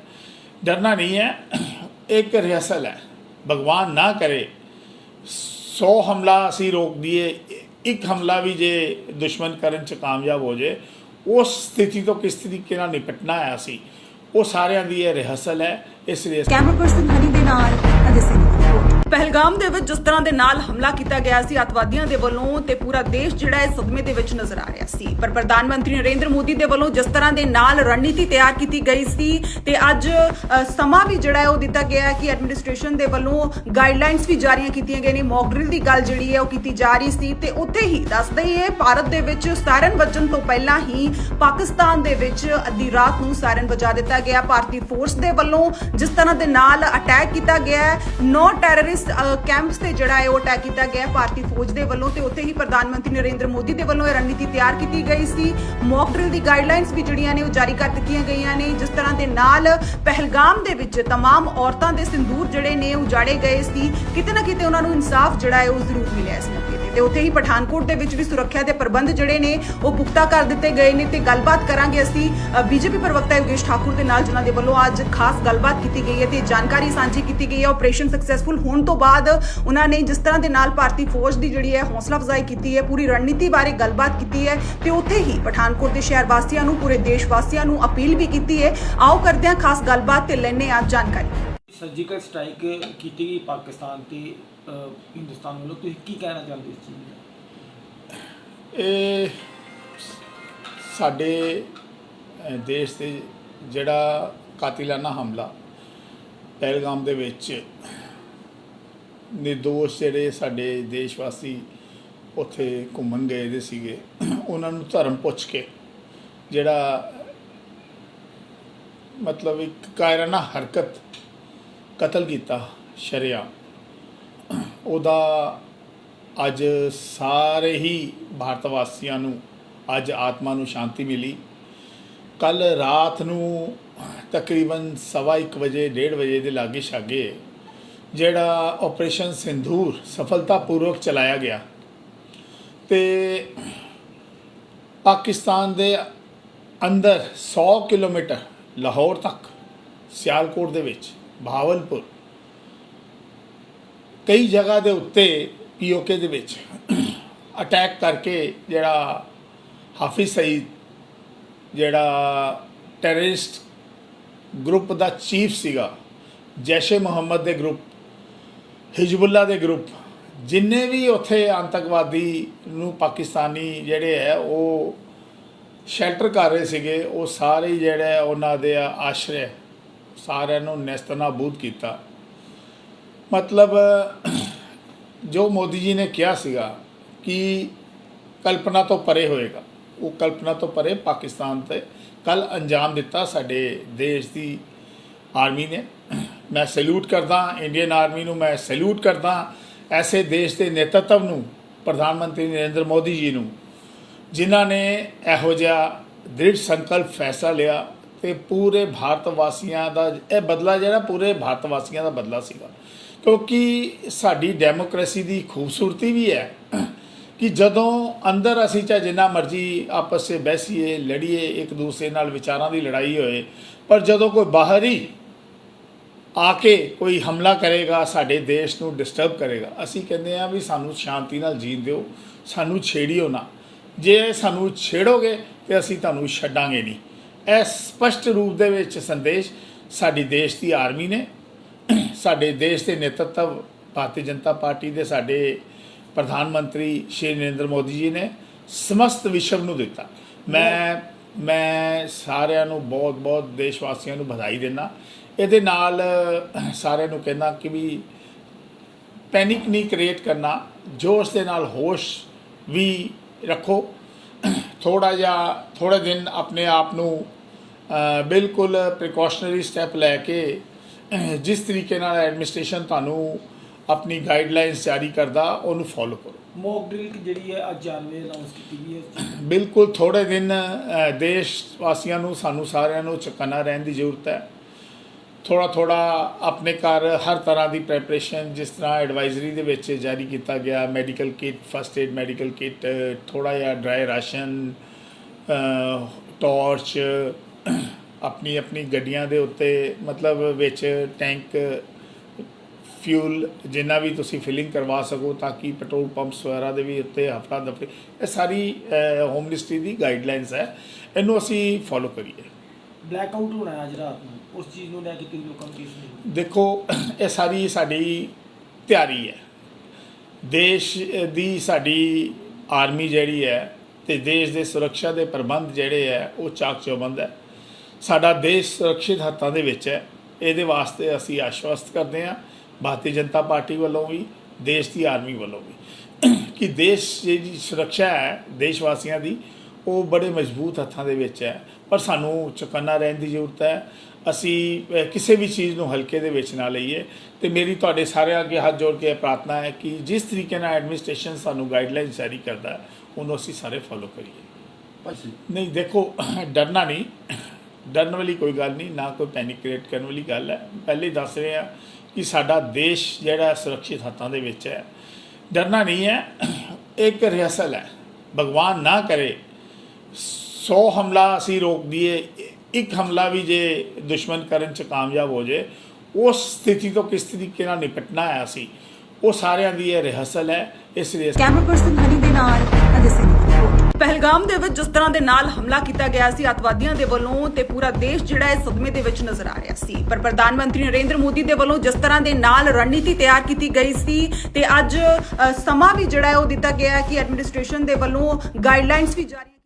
ਡਰਨਾ ਨਹੀਂ ਹੈ, ਇੱਕ ਰਿਹਰਸਲ ਹੈ। ਭਗਵਾਨ ਨਾ ਕਰੇ 100 ਹਮਲਾ ਅਸੀਂ ਰੋਕ ਦਈਏ, ਇੱਕ ਹਮਲਾ ਵੀ ਜੇ ਦੁਸ਼ਮਣ ਕਰਨ ਚ ਕਾਮਯਾਬ ਹੋ ਜੇ, ਉਸ ਸਥਿਤੀ ਤੋਂ ਕਿਸ ਤਰੀਕੇ ਨਾਲ ਨਿਪਟਣਾ ਹੈ ਅਸੀਂ? ਉਹ ਸਾਰਿਆਂ ਦੀ ਇਹ ਰਿਹਰਸਲ ਹੈ, ਇਸ ਲਈ ਕੈਮਰਾ ਪਰਸਨ ਹਨੀ ਦੇ ਨਾਲ, ਅਜੇ ਪਹਿਲਗਾਮ ਦੇ ਵਿੱਚ ਜਿਸ ਤਰ੍ਹਾਂ ਦੇ ਨਾਲ ਹਮਲਾ ਕੀਤਾ ਗਿਆ ਸੀ, ਅੱਤਵਾਦੀਆਂ ਦੇ ਵੱਲੋਂ ਤੇ ਪੂਰਾ ਦੇਸ਼ ਜਿਹੜਾ ਹੈ ਸਦਮੇ ਦੇ ਵਿੱਚ ਨਜ਼ਰ ਆ ਰਿਹਾ ਸੀ। ਪਰ ਪ੍ਰਧਾਨ ਮੰਤਰੀ ਨਰਿੰਦਰ ਮੋਦੀ ਦੇ ਵੱਲੋਂ ਜਿਸ ਤਰ੍ਹਾਂ ਦੇ ਨਾਲ ਰਣਨੀਤੀ ਤਿਆਰ ਕੀਤੀ ਗਈ ਸੀ ਤੇ ਅੱਜ ਸਮਾਂ ਵੀ ਜਿਹੜਾ ਹੈ ਉਹ ਦਿੱਤਾ ਗਿਆ ਹੈ ਕਿ ਐਡਮਿਨਿਸਟ੍ਰੇਸ਼ਨ ਦੇ ਵੱਲੋਂ ਗਾਈਡਲਾਈਨਸ ਵੀ ਜਾਰੀਆਂ ਕੀਤੀਆਂ ਗਈਆਂ ਨੇ। ਮੌਕ ਡਰਿਲ ਦੀ ਗੱਲ ਜਿਹੜੀ ਹੈ ਉਹ ਕੀਤੀ ਜਾ ਰਹੀ ਸੀ ਤੇ ਉੱਥੇ ਹੀ ਦੱਸ ਦਈਏ, ਭਾਰਤ ਦੇ ਵਿੱਚ ਸਾਇਰਨ ਵੱਜਣ ਤੋਂ ਪਹਿਲਾਂ ਹੀ ਪਾਕਿਸਤਾਨ ਦੇ ਵਿੱਚ ਅੱਧੀ ਰਾਤ ਨੂੰ ਸਾਇਰਨ ਵਜਾ ਦਿੱਤਾ ਗਿਆ। ਭਾਰਤੀ ਫੋਰਸ ਦੇ ਵੱਲੋਂ ਜਿਸ ਤਰ੍ਹਾਂ ਦੇ ਨਾਲ ਅਟੈਕ ਕੀਤਾ ਗਿਆ ਹੈ, ਨੌ ਟੈਰਰਿਸਟ ਕੈਂਪਸ ਤੇ ਜਿਹੜਾ ਹੈ ਉਹ ਅਟੈਕ ਕੀਤਾ ਗਿਆ ਹੈ ਭਾਰਤੀ ਫੌਜ ਦੇ ਵੱਲੋਂ ਤੇ ਉੱਥੇ ਹੀ ਪ੍ਰਧਾਨ ਮੰਤਰੀ ਨਰਿੰਦਰ ਮੋਦੀ ਦੇ ਵੱਲੋਂ ਇਹ ਰਣਨੀਤੀ ਤਿਆਰ ਕੀਤੀ ਗਈ ਸੀ ਮੌਕ ਡਰਿਲ ਦੀ ਗਾਈਡਲਾਈਨਸ ਵੀ ਜਿਹੜੀਆਂ ਨੇ ਉਹ ਜਾਰੀ ਕਰ ਦਿੱਤੀਆਂ ਗਈਆਂ ਨੇ ਜਿਸ ਤਰ੍ਹਾਂ ਦੇ ਨਾਲ ਪਹਿਲਗਾਮ ਦੇ ਵਿੱਚ तमाम ਔਰਤਾਂ ਦੇ ਸਿੰਦੂਰ ਜਿਹੜੇ ਨੇ ਉਜਾੜੇ ਗਏ ਸੀ ਕਿਤੇ ਨਾ ਕਿਤੇ ਉਹਨਾਂ ਨੂੰ ਇਨਸਾਫ ਜਿਹੜਾ ਹੈ ਉਹ ਜ਼ਰੂਰ ਮਿਲਿਆ ਇਸ ਮੌਕੇ ਤੇ ਉੱਥੇ ਹੀ ਪਠਾਨਕੋਟ ਦੇ ਵਿੱਚ ਵੀ ਸੁਰੱਖਿਆ ਦੇ ਪ੍ਰਬੰਧ ਜਿਹੜੇ ਨੇ, ਉਹ ਪੁਖਤਾ ਕਰ ਦਿੱਤੇ ਗਏ ਨੇ ਤੇ ਗੱਲਬਾਤ ਕਰਾਂਗੇ ਅਸੀਂ ਬੀਜੇਪੀ ਪ੍ਰਵਕਤਾ ਯੋਗੇਸ਼ ਠਾਕੁਰ ਦੇ ਨਾਲ, ਜਿਨ੍ਹਾਂ ਦੇ ਵੱਲੋਂ ਅੱਜ ਖਾਸ ਗੱਲਬਾਤ ਕੀਤੀ ਗਈ ਹੈ ਤੇ ਜਾਣਕਾਰੀ ਸਾਂਝੀ ਕੀਤੀ ਗਈ ਹੈ। ਆਪਰੇਸ਼ਨ ਸਕਸੈਸਫੁਲ ਹੋਣ ਤੋਂ ਬਾਅਦ ਉਹਨਾਂ ਨੇ ਜਿਸ ਤਰ੍ਹਾਂ ਦੇ ਨਾਲ ਭਾਰਤੀ ਫੌਜ ਦੀ ਜਿਹੜੀ ਹੈ ਹੌਸਲਾ ਅਫਜ਼ਾਈ ਕੀਤੀ ਹੈ, ਪੂਰੀ ਰਣਨੀਤੀ ਬਾਰੇ ਗੱਲਬਾਤ ਕੀਤੀ ਹੈ ਤੇ ਉੱਥੇ ਹੀ ਪਠਾਨਕੋਟ ਦੇ ਸ਼ਹਿਰ ਵਾਸੀਆਂ ਨੂੰ, ਪੂਰੇ ਦੇਸ਼ ਵਾਸੀਆਂ ਨੂੰ ਅਪੀਲ ਵੀ ਕੀਤੀ ਹੈ। ਆਓ ਕਰਦੇ ਹਾਂ ਖਾਸ ਗੱਲਬਾਤ ਤੇ ਲੈਣੇ ਆ ਜਾਣਕਾਰੀ। ਸਰਜੀਕਲ ਸਟ੍ਰਾਈਕ ਕੀਤੀ ਗਈ ਪਾਕਿਸਤਾਨ ਤੇ। ਹਿੰਦੁਸਤਾਨ ਵੱਲੋਂ ਤੁਸੀਂ ਕੀ ਕਹਿਣਾ ਚਾਹੁੰਦੇ ਇਸ ਚੀਜ਼ ਨੂੰ ਇਹ ਸਾਡੇ ਅ, ਦੇਸ਼ ਤੇ ਜਿਹੜਾ ਕਾਤਿਲਾਨਾ ਹਮਲਾ ਪਹਿਲਗਾਮ ਦੇ ਵਿੱਚ ਨਿਰਦੋਸ਼ ਜਿਹੜੇ ਸਾਡੇ ਦੇਸ਼ ਵਾਸੀ ਉੱਥੇ ਘੁੰਮਣ ਗਏ ਦੇ ਸੀਗੇ ਉਹਨਾਂ ਨੂੰ ਧਰਮ ਪੁੱਛ ਕੇ ਜਿਹੜਾ ਮਤਲਬ ਇੱਕ ਕਾਇਰਾਨਾ ਹਰਕਤ ਕਤਲ ਕੀਤਾ ਸ਼ਰਿਆ ਉਹਦਾ ਅੱਜ ਸਾਰੇ ਹੀ ਭਾਰਤ ਵਾਸੀਆਂ ਨੂੰ ਅੱਜ ਆਤਮਾ ਨੂੰ ਸ਼ਾਂਤੀ ਮਿਲੀ। ਕੱਲ ਰਾਤ ਨੂੰ ਤਕਰੀਬਨ ਸਵਾ ਇੱਕ ਵਜੇ, ਡੇਢ ਵਜੇ ਦੇ ਲਾਗੇ ਛਾਗੇ ਜਿਹੜਾ ਆਪਰੇਸ਼ਨ ਸਿੰਧੂਰ ਸਫਲਤਾਪੂਰਵਕ ਚਲਾਇਆ ਗਿਆ ਤੇ ਪਾਕਿਸਤਾਨ ਦੇ ਅੰਦਰ 100 ਕਿਲੋਮੀਟਰ ਲਾਹੌਰ ਤੱਕ, ਸਿਆਲਕੋਟ ਦੇ ਵਿੱਚ, ਭਾਵਲਪੁਰ ਕਈ ਜਗ੍ਹਾ ਦੇ ਉੱਤੇ ਪੀਓਕੇ ਦੇ ਵਿੱਚ ਅਟੈਕ ਕਰਕੇ ਜਿਹੜਾ ਹਾਫਿਜ਼ ਸਈਦ, ਜਿਹੜਾ ਟੈਰਰਿਸਟ ਗਰੁੱਪ ਦਾ ਚੀਫ ਸੀਗਾ, ਜੈਸ਼ੇ ਮੁਹੰਮਦ ਦੇ ਗਰੁੱਪ ਹਿਜਬੁੱਲਾ ਦੇ ਗਰੁੱਪ ਜਿੰਨੇ ਵੀ ਉੱਥੇ ਆਤੰਕਵਾਦੀ ਨੂੰ ਪਾਕਿਸਤਾਨੀ ਜਿਹੜੇ ਹੈ, ਉਹ ਸ਼ੈਲਟਰ ਕਰ ਰਹੇ ਸੀਗੇ, ਉਹ ਸਾਰੇ ਜਿਹੜੇ ਉਹਨਾਂ ਦੇ ਆਸ਼ਰੇ, ਸਾਰਿਆਂ ਨੂੰ ਨਸਤਨਾਬੂਦ ਕੀਤਾ। ਮਤਲਬ, ਜੋ ਮੋਦੀ ਜੀ ਨੇ ਕਿਹਾ ਸੀਗਾ ਕਿ ਕਲਪਨਾ ਤੋਂ ਪਰੇ ਹੋਏਗਾ। ਉਹ ਕਲਪਨਾ ਤੋਂ ਪਰੇ ਪਾਕਿਸਤਾਨ ਤੇ ਕੱਲ ਅੰਜਾਮ ਦਿੱਤਾ ਸਾਡੇ ਦੇਸ਼ ਦੀ ਆਰਮੀ ਨੇ। ਮੈਂ ਸੈਲੂਟ ਕਰਦਾ, ਇੰਡੀਅਨ ਆਰਮੀ ਨੂੰ ਮੈਂ ਸੈਲੂਟ ਕਰਦਾ, ਐਸੇ ਦੇਸ਼ ਦੇ ਨੇਤਰਤਵ ਨੂੰ, ਪ੍ਰਧਾਨ ਮੰਤਰੀ ਨਰਿੰਦਰ ਮੋਦੀ ਜੀ ਨੂੰ, ਜਿਨ੍ਹਾਂ ਨੇ ਇਹੋ ਜਿਹਾ ਦ੍ਰਿੜ ਸੰਕਲਪ ਫੈਸਲਾ ਲਿਆ ਤੇ ਪੂਰੇ ਭਾਰਤ ਵਾਸੀਆਂ ਦਾ, ਇਹ ਬਦਲਾ ਜਿਹੜਾ ਪੂਰੇ ਭਾਰਤ ਵਾਸੀਆਂ ਦਾ ਬਦਲਾ ਸੀਗਾ। ਕਿਉਂਕਿ ਸਾਡੀ ਡੈਮੋਕ੍ਰੇਸੀ ਦੀ ਖੂਬਸੂਰਤੀ ਵੀ ਹੈ ਕਿ ਜਦੋਂ ਅੰਦਰ ਅਸੀਂ ਚਾਹੇ ਜਿੰਨਾ ਮਰਜ਼ੀ ਆਪਸ ਵਿੱਚ ਬਹਿਸੀਏ ਲੜੀਏ, ਇੱਕ ਦੂਸਰੇ ਨਾਲ ਵਿਚਾਰਾਂ ਦੀ ਲੜਾਈ ਹੋਏ, ਪਰ ਜਦੋਂ ਕੋਈ ਬਾਹਰ ਹੀ ਆ ਕੇ ਕੋਈ ਹਮਲਾ ਕਰੇਗਾ, ਸਾਡੇ ਦੇਸ਼ ਨੂੰ ਡਿਸਟਰਬ ਕਰੇਗਾ, ਅਸੀਂ ਕਹਿੰਦੇ ਆ ਵੀ ਸਾਨੂੰ ਸ਼ਾਂਤੀ ਨਾਲ ਜੀਣ ਦਿਓ, ਸਾਨੂੰ ਛੇੜਿਓ ਨਾ। ਜੇ ਸਾਨੂੰ ਛੇੜੋਗੇ ਤੇ ਅਸੀਂ ਤੁਹਾਨੂੰ ਛੱਡਾਂਗੇ ਨਹੀਂ। ਇਹ ਸਪਸ਼ਟ ਰੂਪ ਦੇ ਵਿੱਚ ਸੰਦੇਸ਼ ਸਾਡੀ ਦੇਸ਼ ਦੀ ਆਰਮੀ ਨੇ ਸਾਡੇ ਦੇਸ਼ ਦੇ ਨੇਤਰਤਵ ਭਾਰਤੀ ਜਨਤਾ ਪਾਰਟੀ ਦੇ ਸਾਡੇ ਪ੍ਰਧਾਨ ਮੰਤਰੀ ਸ਼੍ਰੀ ਨਰਿੰਦਰ ਮੋਦੀ ਜੀ ਨੇ ਸਮਸਤ ਵਿਸ਼ਵ ਨੂੰ ਦਿੱਤਾ। ਮੈਂ ਮੈਂ ਸਾਰਿਆਂ ਨੂੰ ਬਹੁਤ ਬਹੁਤ ਦੇਸ਼ ਵਾਸੀਆਂ ਨੂੰ ਵਧਾਈ ਦਿੰਦਾ। ਇਹਦੇ ਨਾਲ ਸਾਰਿਆਂ ਨੂੰ ਕਹਿੰਦਾ ਕਿ ਵੀ ਪੈਨਿਕ ਨਹੀਂ ਕ੍ਰੀਏਟ ਕਰਨਾ ਜੋਸ਼ ਦੇ ਨਾਲ ਹੋਸ਼ ਵੀ ਰੱਖੋ। ਥੋੜਾ ਜਿਹਾ ਥੋੜੇ ਦਿਨ ਆਪਣੇ ਆਪ ਨੂੰ ਬਿਲਕੁਲ ਪ੍ਰੀਕਾਸ਼ਨਰੀ ਸਟੈਪ ਲੈ ਕੇ ਜਿਸ ਤਰੀਕੇ ਨਾਲ ਐਡਮਿਨਿਸਟ੍ਰੇਸ਼ਨ ਤੁਹਾਨੂੰ ਆਪਣੀ ਗਾਈਡਲਾਈਨਸ ਜਾਰੀ ਕਰਦਾ ਉਹਨੂੰ ਫੋਲੋ ਕਰੋ ਮੌਕ ਡਰਿਲ ਜਿਹੜੀ ਹੈ ਅੱਜ ਜਾਨਵੇ ਅਨਾਉਂਸ ਕੀਤੀ ਗਈ ਹੈ। ਬਿਲਕੁਲ ਥੋੜੇ ਦਿਨ ਦੇਸ਼ ਵਾਸੀਆਂ ਨੂੰ ਸਾਨੂੰ ਸਾਰਿਆਂ ਨੂੰ ਚੁਕੰਨਾ ਰਹਿਣ ਦੀ ਜ਼ਰੂਰਤ ਹੈ ਥੋੜਾ ਥੋੜਾ ਆਪਣੇ ਘਰ ਹਰ ਤਰ੍ਹਾਂ ਦੀ ਪ੍ਰੈਪਰੇਸ਼ਨ ਜਿਸ ਤਰ੍ਹਾਂ ਐਡਵਾਈਜ਼ਰੀ ਦੇ ਵਿੱਚ ਜਾਰੀ ਕੀਤਾ ਗਿਆ medical kit first aid medical kit ਥੋੜਾ ਜਿਹਾ ਡਰਾਈ ਰਾਸ਼ਨ ਟਾਰਚ ਆਪਣੀ ਆਪਣੀ ਗੱਡੀਆਂ ਦੇ ਉੱਤੇ ਮਤਲਬ ਵਿੱਚ ਟੈਂਕ ਫਿਊਲ ਜਿੰਨਾ ਵੀ ਤੁਸੀਂ ਫਿਲਿੰਗ ਕਰਵਾ ਸਕੋ ਤਾਂ ਕਿ ਪੈਟਰੋਲ ਪੰਪਸ ਵਗੈਰਾ ਦੇ ਵੀ ਉੱਤੇ ਹਫਤਾ ਦਫੇ ਇਹ ਸਾਰੀ ਹੋਮ ਮਿਨਿਸਟਰੀ ਦੀ ਗਾਈਡਲਾਈਨਸ ਹੈ। ਇਹਨੂੰ ਅਸੀਂ ਫੋਲੋ ਕਰੀਏ। ਬਲੈਕ ਆਊਟ ਹੋਣਾ ਅੱਜ ਰਾਤ ਨੂੰ। ਉਸ ਚੀਜ਼ ਨੂੰ ਲੈ ਕੇ ਤੁਸੀਂ ਲੋਕਾਂ ਨੂੰ ਕੀ ਦੇਖੋ ਇਹ ਸਾਰੀ ਸਾਡੀ ਤਿਆਰੀ ਹੈ। ਦੇਸ਼ ਦੀ ਸਾਡੀ ਆਰਮੀ ਜਿਹੜੀ ਹੈ ਤੇ ਦੇਸ਼ ਦੇ ਸੁਰੱਖਿਆ ਦੇ ਪ੍ਰਬੰਧ ਜਿਹੜੇ ਹੈ ਉਹ ਚਾਕ ਚੌਬੰਦ ਹੈ। ਸਾਡਾ ਦੇਸ਼ ਸੁਰੱਖਿਅਤ ਹੱਥਾਂ ਦੇ ਵਿੱਚ ਹੈ। ਇਹਦੇ ਵਾਸਤੇ ਅਸੀਂ ਆਸ਼ਵਸਤ ਕਰਦੇ ਹਾਂ ਭਾਰਤੀ ਜਨਤਾ ਪਾਰਟੀ ਵੱਲੋਂ ਵੀ ਦੇਸ਼ ਦੀ ਆਰਮੀ ਵੱਲੋਂ ਵੀ। ਕਿ ਦੇਸ਼ ਦੀ ਸੁਰੱਖਿਆ ਹੈ ਦੇਸ਼ ਵਾਸੀਆਂ ਦੀ ਉਹ ਬੜੇ ਮਜ਼ਬੂਤ ਹੱਥਾਂ ਦੇ ਵਿੱਚ ਹੈ। ਪਰ ਸਾਨੂੰ ਚੁਕੰਨਾ ਰਹਿਣ ਦੀ ਜ਼ਰੂਰਤ ਹੈ। ਅਸੀਂ ਕਿਸੇ ਵੀ ਚੀਜ਼ ਨੂੰ ਹਲਕੇ ਦੇ ਵਿੱਚ ਨਾ ਲਈਏ। ਤੇ ਮੇਰੀ ਤੁਹਾਡੇ ਸਾਰਿਆਂ ਅੱਗੇ ਹੱਥ ਜੋੜ ਕੇ ਪ੍ਰਾਰਥਨਾ ਹੈ ਕਿ ਜਿਸ ਤਰੀਕੇ ਨਾਲ ਐਡਮਿਨਿਸਟ੍ਰੇਸ਼ਨ ਸਾਨੂੰ ਗਾਈਡਲਾਈਨ ਜਾਰੀ ਕਰਦਾ ਹੈ ਉਹਨੂੰ ਅਸੀਂ ਸਾਰੇ ਫੋਲੋ ਕਰੀਏ। ਨਹੀਂ ਦੇਖੋ ਡਰਨਾ ਨਹੀਂ। ਡਰਨ ਵਾਲੀ ਕੋਈ ਗੱਲ ਨਹੀਂ, ਨਾ ਕੋਈ ਪੈਨਿਕ ਕ੍ਰੀਏਟ ਕਰਨ ਵਾਲੀ ਗੱਲ ਹੈ। ਪਹਿਲੇ ਦੱਸ ਰਹੇ ਆ ਕਿ ਸਾਡਾ ਦੇਸ਼ ਜਿਹੜਾ ਸੁਰੱਖਿਅਤ ਹੱਥਾਂ ਦੇ ਵਿੱਚ ਹੈ। ਡਰਨਾ ਨਹੀਂ ਹੈ, ਇੱਕ ਰਿਹਰਸਲ ਹੈ। ਭਗਵਾਨ ਨਾ ਕਰੇ 100 ਹਮਲਾ ਅਸੀਂ ਰੋਕ ਦਈਏ, ਇੱਕ ਹਮਲਾ ਵੀ ਜੇ ਦੁਸ਼ਮਣ ਕਰਨ ਚ ਕਾਮਯਾਬ ਹੋ ਜੇ, ਉਸ ਸਥਿਤੀ ਤੋਂ ਕਿਸ ਤਰੀਕੇ ਨਾਲ ਨਿਪਟਣਾ ਹੈ ਅਸੀਂ, ਉਹ ਸਾਰਿਆਂ ਦੀ ਇਹ ਰਿਹਰਸਲ ਹੈ, ਇਸ ਲਈ ਕੈਮਰਾ ਪਰਸਨ ਹਨੀ ਦੇ ਨਾਲ। ਪਹਿਲਗਾਮ ਦੇ ਵਿੱਚ ਜਿਸ ਤਰ੍ਹਾਂ ਦੇ ਨਾਲ ਹਮਲਾ ਕੀਤਾ ਗਿਆ ਸੀ, ਅਤਵਾਦੀਆਂ ਦੇ ਵੱਲੋਂ ਤੇ ਪੂਰਾ ਦੇਸ਼ ਜਿਹੜਾ ਹੈ ਸਦਮੇ ਦੇ ਵਿੱਚ ਨਜ਼ਰ ਆ ਰਿਹਾ ਸੀ। ਪਰ ਪ੍ਰਧਾਨ ਮੰਤਰੀ ਨਰਿੰਦਰ ਮੋਦੀ ਦੇ ਵੱਲੋਂ ਜਿਸ ਤਰ੍ਹਾਂ ਦੇ ਨਾਲ ਰਣਨੀਤੀ ਤਿਆਰ ਕੀਤੀ ਗਈ ਸੀ ਤੇ ਅੱਜ ਸਮਾਂ ਵੀ ਜਿਹੜਾ ਹੈ ਉਹ ਦਿੱਤਾ ਗਿਆ ਹੈ ਕਿ ਐਡਮਿਨਿਸਟ੍ਰੇਸ਼ਨ ਦੇ ਵੱਲੋਂ ਗਾਈਡਲਾਈਨਸ ਵੀ ਜਾਰੀ